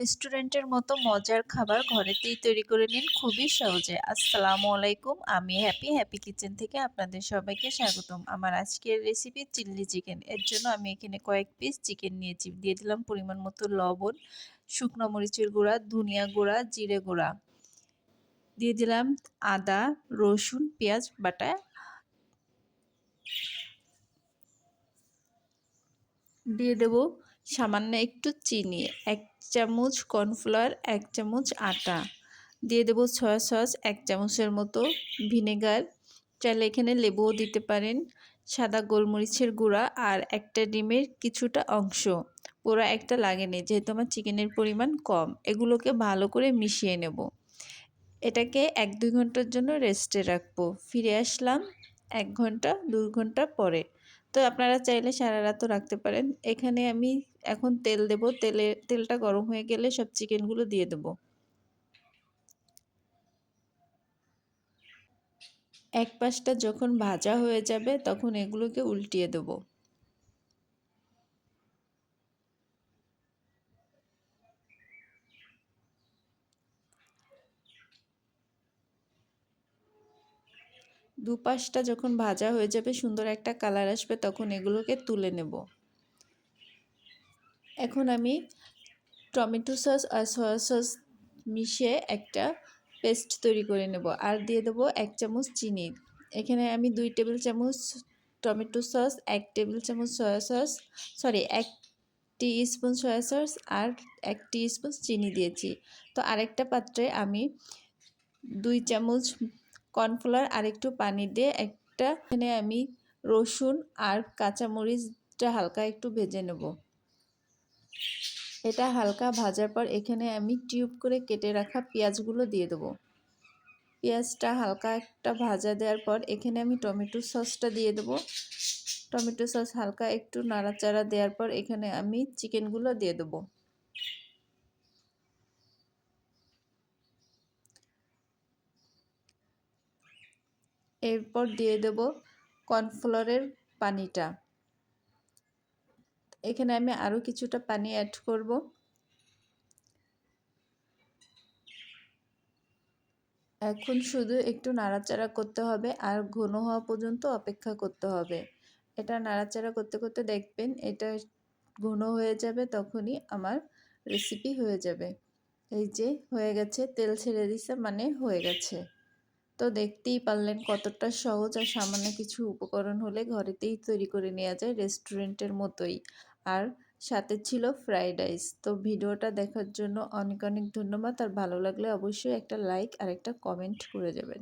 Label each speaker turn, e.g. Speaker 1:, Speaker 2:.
Speaker 1: রেস্টুরেন্টের মতো মজার খাবার ঘরেতেই তৈরি করে নিন খুবই সহজে। আসসালামু আলাইকুম, আমি হ্যাপি হ্যাপি কিচেন থেকে আপনাদের সবাইকে স্বাগতম। আমার আজকের রেসিপি চিল্লি চিকেন। এর জন্য আমি এখানে কয়েক পিস চিকেন নিয়েছি। দিয়ে দিলাম পরিমাণ মতো লবণ, শুকনো মরিচের গুঁড়া, ধনিয়া গুঁড়া, জিরে গুঁড়া। দিয়ে দিলাম আদা, রসুন, পেঁয়াজ বাটা দিয়ে দেব সামান্য একটু চিনি, এক চামচ কর্নফ্লাওয়ার, এক চামচ আটা। দিয়ে দেব সয়া সস এক চামচের মতো ভিনেগার। চাইলে এখানে লেবুও দিতে পারেন, সাদা গোলমরিচের গুঁড়া আর একটা ডিমের কিছুটা অংশ। পুরো একটা লাগেনি, যেহেতু আমার চিকেনের পরিমাণ কম, এগুলোকে ভালো করে মিশিয়ে নেব। এটাকে এক দুই ঘণ্টার জন্য রেস্টে রাখব। ফিরে আসলাম এক ঘণ্টা দু ঘণ্টা পরে। তো আপনারা চাইলে সারা রাতও রাখতে পারেন। এখানে আমি এখন তেল দেব। তেলে, তেলটা গরম হয়ে গেলে সব চিকেনগুলো দিয়ে দেব। এক পাশটা যখন ভাজা হয়ে যাবে, তখন এগুলোকে উল্টিয়ে দেব। দুপাশটা যখন ভাজা হয়ে যাবে, সুন্দর একটা কালার আসবে, তখন এগুলোকে তুলে নেব। এখন আমি টমেটো সস আর সয়া সস মিশিয়ে একটা পেস্ট তৈরি করে নেব আর দিয়ে দেবো এক চামচ চিনি। এখানে আমি দুই টেবিল চামচ টমেটো সস, এক টেবিল চামচ সয়া সস, সরি, এক স্পুন সয়া সস আর এক স্পুন চিনি দিয়েছি। তো আরেকটা পাত্রে আমি দুই চামচ কর্নফ্লাওয়ার আর একটু পানি দিয়ে একটা এখানে আমি রসুন আর কাঁচামরিচটা হালকা একটু ভেজে নেব। এটা হালকা ভাজার পর এখানে আমি টিউব করে কেটে রাখা পেঁয়াজগুলো দিয়ে দেবো। পেঁয়াজটা হালকা একটা ভাজা দেওয়ার পর এখানে আমি টমেটো সসটা দিয়ে দেবো। টমেটো সস হালকা একটু নাড়াচাড়া দেওয়ার পর এখানে আমি চিকেনগুলো দিয়ে দেবো। এরপর দিয়ে দেব কর্নফ্লোরের পানিটা। এখানে আমি আরও কিছুটা পানি অ্যাড করব। এখন শুধু একটু নাড়াচাড়া করতে হবে আর ঘন হওয়া পর্যন্ত অপেক্ষা করতে হবে। এটা নাড়াচাড়া করতে করতে দেখবেন এটা ঘন হয়ে যাবে তখনই আমার রেসিপি হয়ে যাবে। এই যে হয়ে গেছে, তেল ছেড়ে দিছে মানে হয়ে গেছে। তো দেখতেই পারলেন কতটা সহজ আর সামান্য কিছু উপকরণ হলে ঘরেতেই তৈরি করে নেওয়া যায় রেস্টুরেন্টের মতোই। আর সাথে ছিল ফ্রাইড রাইস। তো ভিডিওটা দেখার জন্য অনেক অনেক ধন্যবাদ। আর ভালো লাগলে অবশ্যই একটা লাইক আর একটা কমেন্ট করে যাবেন।